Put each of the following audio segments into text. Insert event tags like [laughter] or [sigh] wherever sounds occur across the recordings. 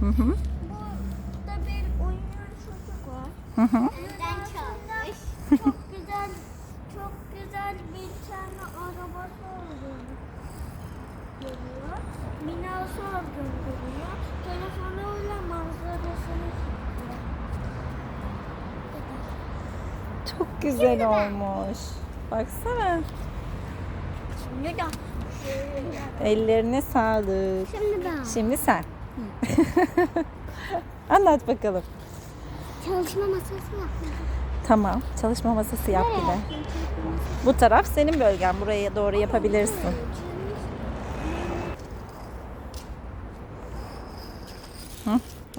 Hı hı. Burada bir oynayan çocuk var. Hı hı. Bizden çalmış. çok güzel, çok güzel bir tane arabası olduğunu görüyor. Binası olduğunu görüyor. Telefonuyla manzarasını çekiyor. Çok güzel olmuş. Baksana. Şimdi gel. Ellerine sağlık. Şimdi ben. Şimdi sen. [laughs] Anlat bakalım. Çalışma masası yapmadım. Tamam. Çalışma masası yap bir de. Bu taraf senin bölgen. Buraya doğru yapabilirsin. Hı?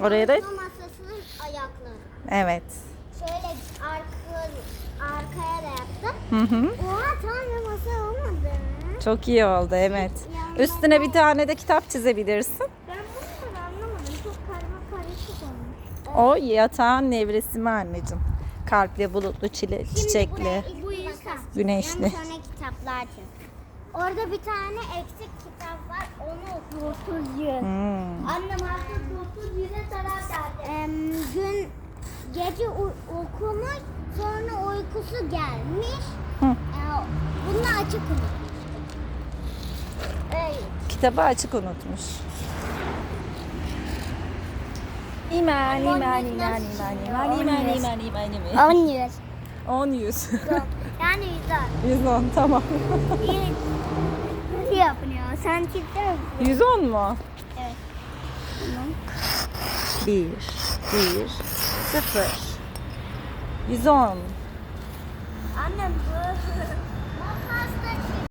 Oraya da Çalışma masasının ayakları. evet. Şöyle arka, arkaya da yaptım. Hı hı. Oha tam bir masa olmadı. Çok iyi oldu evet. Üstüne bir tane de kitap çizebilirsin. Ben bunu anlamadım. Çok karma karışık olmuş. O yatağın nevresimi anneciğim. Kalpli, bulutlu, çile, çiçekli, bu insan. güneşli. Yani sonra kitaplar. Orada bir tane eksik kitap var. Onu oku. 30 yıl. Hmm. Annem artık 30 yıla taraf geldi. gün gece okumuş sonra uykusu gelmiş. Hı. Ee, bunu açık unutmuş. Öyle. Kitabı açık unutmuş. İman, iman, iman, iman, iman, iman, iman, iman, iman. 10 yıl. 10 100. yani güzel. [laughs] 110 tamam. İyi yapıyor. Sen çiftler misin? 110 mu? Evet. 1, 1, 0. 110. Annem bu [laughs]